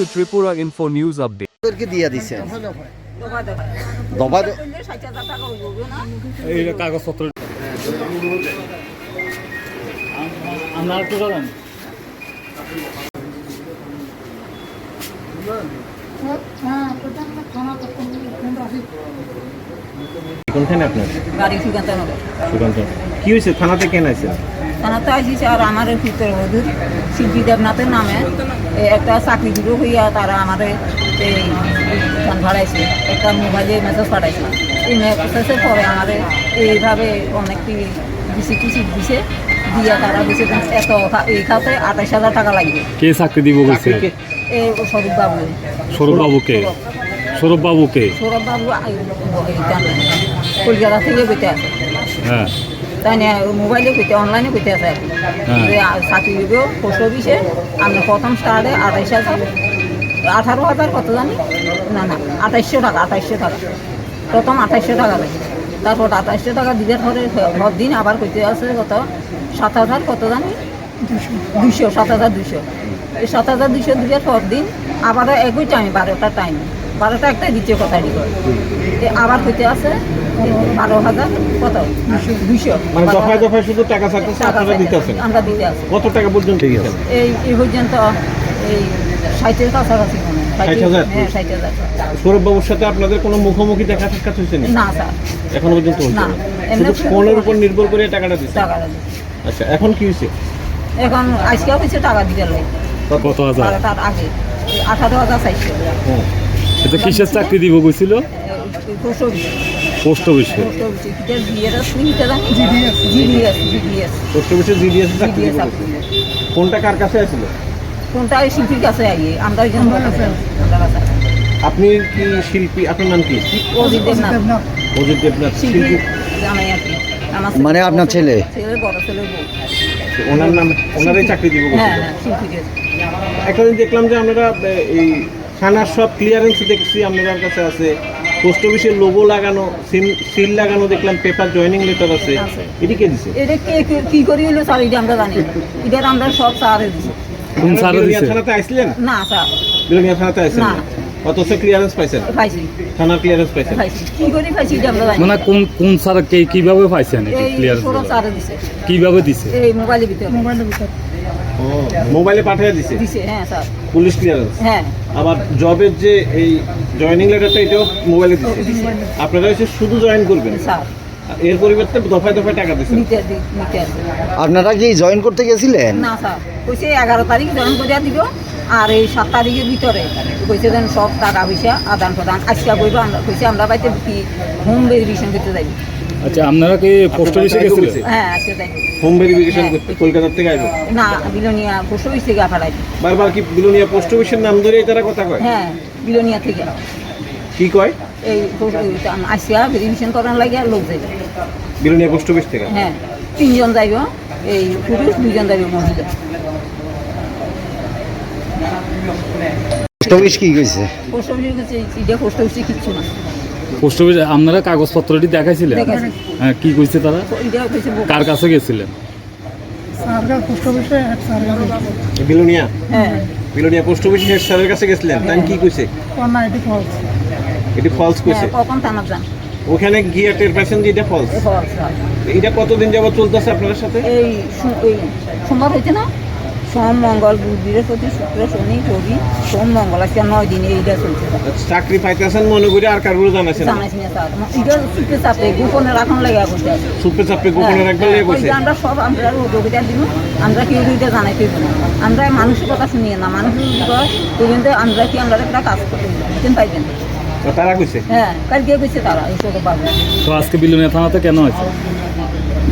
to Tripura Info News Update. ওদেরকে দিয়ে দিছেন দফা দফা দফা দ- করলে ষাট হাজার টাকা হইব না এই কাগজপত্র আমরা যাবেন কোনখানে আপনার কি হয়েছে? থানাতে কেন আছেন থানাতে আসিছে আর আমার ভিতর মধুর শিল্পী দেবনাথের নামে এ একটা চাকরি দিব হইয়া তারা আমার এই ভাড়াইছে একটা মোবাইলে মেসেজ পাঠাইছে। এই মেসেজের পরে আমার এইভাবে অনেকটি দিছে কিছু দিছে দিয়া তারা দিছে এত এই খাতে আঠাশ হাজার টাকা লাগবে। কে চাকরি দিব বলছে এই স্বরূপ বাবু। সৌরভ বাবুকে সৌরভ। বাবুকে সৌরভ বাবু কলকাতা থেকে বেঁচে আছে। হ্যাঁ। তাই না মোবাইলে পেতে অনলাইনে পেতে আছে। হ্যাঁ। চাকরি দিব পোস্ট অফিসে আমি প্রথম স্টার্টে আঠাইশ হাজার আঠারো হাজার কত জানি? না না আঠাইশশো টাকা আঠাইশশো টাকা। প্রথম আঠাইশশো টাকা দেয় তারপর আঠাইশশো টাকা দিবার পরে ভর দিন আবার কইতে আছে কত? সাত হাজার কত জানি? দুশো সাত হাজার দুশো এই সাত হাজার দুশো দিবার পর দিন আবারও একই টাইম বারোটা টাইম বারোটা একটা দ্বিতীয় কথা দিব আবার কইতে আছে বারো হাজার কত? মানে দফায় দফায় শুধু টাকা আপনারা দিতে আছেন আমরা দিতে আছি। কত টাকা পর্যন্ত এই এই পর্যন্ত এই ষাটের কাছাকাছি মনে হয়। হ্যাঁ সৌরভ বাবুর সাথে আপনাদের কোনো মুখোমুখি দেখা সাক্ষাৎ হয়েছে না না স্যার। এখনও পর্যন্ত হয়েছে? না, না শুধু ফোনের উপর নির্ভর করে টাকাটা দিচ্ছে? আচ্ছা এখন কি হয়েছে? এখন আজকেও কিছু টাকা দিতে লাগে। কত হাজার? আগে। আঠারো হাজার চারশো হুম। এটা কিসের চাকরি দিব কইছিল? Post office. পোস্ট অফিসে জিডিএস জিডিএস জিডিএস পোস্ট অফিসে জিডিএস চাকরি। কোনটা কার কাছে আছিল কোনটা ওই শিল্পীর কাছে আইয়ে আমরা ওই জন্য কাছে আপনি কি শিল্পী? আপনার নাম কি? অজিত দেবনাথ। অজিত দেবনাথ শিল্পী? শিল্পী জানাই আর কি মানে আপনার ছেলে? ছেলে বড় ছেলে বউ ওনার নাম ওনারই চাকরি দিব হ্যাঁ। হ্যাঁ একটা দিন দেখলাম যে আমরা এই থানার সব ক্লিয়ারেন্স দেখছি আপনাদের কাছে আছে। পোস্ট অফিসের লোগো লাগানো সিল লাগানো দেখলাম পেপার জয়েনিং লেটার আছে। আছে। এদিকে দিছে? এটা কে কে- কি করি হলো স্যার এটা আমরা জানি না। এটার আমরা সব স্যারে দিছি। কোন স্যারে দিছে? থানাতে আইছিলেন? না স্যার। বিলোনিয়া থানাতে আইছেন না। অথচ ক্লিয়ারেন্স পাইছেন? পাইছি। থানার ক্লিয়ারেন্স পাইছেন? পাইছি। কি করি পাইছি এটা আমরা জানি না। মানে কোন কোন স্যার কে কীভাবে পাইছেন এটা এই ক্লিয়ার সৌরভ স্যারে দিছে। কীভাবে দিছে? এই মোবাইলের ভিতরে। মোবাইলের ভিতরে ও মোবাইলে পাঠিয়ে দিছে? দিছে হ্যাঁ স্যার। পুলিশ ক্লিয়ারেন্স হ্যাঁ। আবার জবের যে এই জয়েনিং লেটারটা এটাও মোবাইলে দিছে আপনারা হচ্ছে শুধু জয়েন করবেন? স্যার। এর পরিবর্তে দফায় দফায় টাকা দিচ্ছেন? আপনারা কি জয়েন করতে গেছিলেন? না স্যার। কইছে এগারো তারিখ জয়েন করে দিব আর এই সাত তারিখের ভিতরে কইছে যেন সব টাকা পয়সা আদান প্রদান আজকে বইব আমরা কইছে আমরা বাইতে কি হোম ভেরিফিকেশন করতে যাই। আচ্ছা আপনারা কি পোস্ট অফিসে গেছিলেন? হ্যাঁ আজকে যাই হোম ভেরিফিকেশন। করতে কলকাতা থেকে আসব না বিলোনিয়া পোস্ট অফিস থেকে ফাড়াই বারবার কি বিলোনিয়া পোস্ট অফিসের নাম ধরে তারা কথা কয়? হ্যাঁ বিলোনিয়া থেকে। কি কয়? এই আসিয়া ভেরিফিকেশন করার লাগে আর লোক যাইবে। বিলোনিয়া পোস্ট অফিস থেকে? হ্যাঁ তিনজন যাইব এই পুরুষ দুইজন যাইব মহিলা। পোস্ট অফিস কি কইছে? পোস্ট অফিসের কাছে এটা পোস্ট অফিসে কিচ্ছু না। পোস্ট অফিসে আপনারা কাগজপত্রটি দেখাইছিলেন? হ্যাঁ কি কইছে তারা? কার কাছে গেছিলেন? বিলোনিয়া? হ্যাঁ। বিলোনিয়া পোস্ট অফিস হেড স্যারের কাছে গেছিলেন? তাই কি কইছে? এটি ফলস কইছে? হ্যাঁ কখন থানা যান? ওখানে গিয়ে টের পাইছেন যে এটা ফলস এটা কতদিন যাবত চলতেছে আপনাদের সাথে? এই সোমবার হয়েছে না? সোম মঙ্গল বুধ বৃহস্পতি শুক্র শনি রবি সোম মঙ্গল। আজকে নয় দিন এইটা চলছে। চাকরি পাইতেছেন মনে করে আর কারোর জানাছেন না। স্যার। এটা সুপে চাপে গোপনে রাখন লাগে আছে। সুপে চাপে গোপনে রাখবেন হ্যাঁ, কইছে আমরা সব আমরা রোগীটা দিব আমরা কেউ দুইটা জানাইতে দিব না? আমরা মানুষের কথা শুনিয়ে না। মানুষের যদি কয় পর্যন্ত আমরা কি আমরা একটা কাজ করতে দিতেন পাইবেন তারা কইছে? হ্যাঁ কালকে গেছে তারা? এই ছোটো বাবু তো আজকে বিলোনিয়া থানাতে কেন হয়েছে?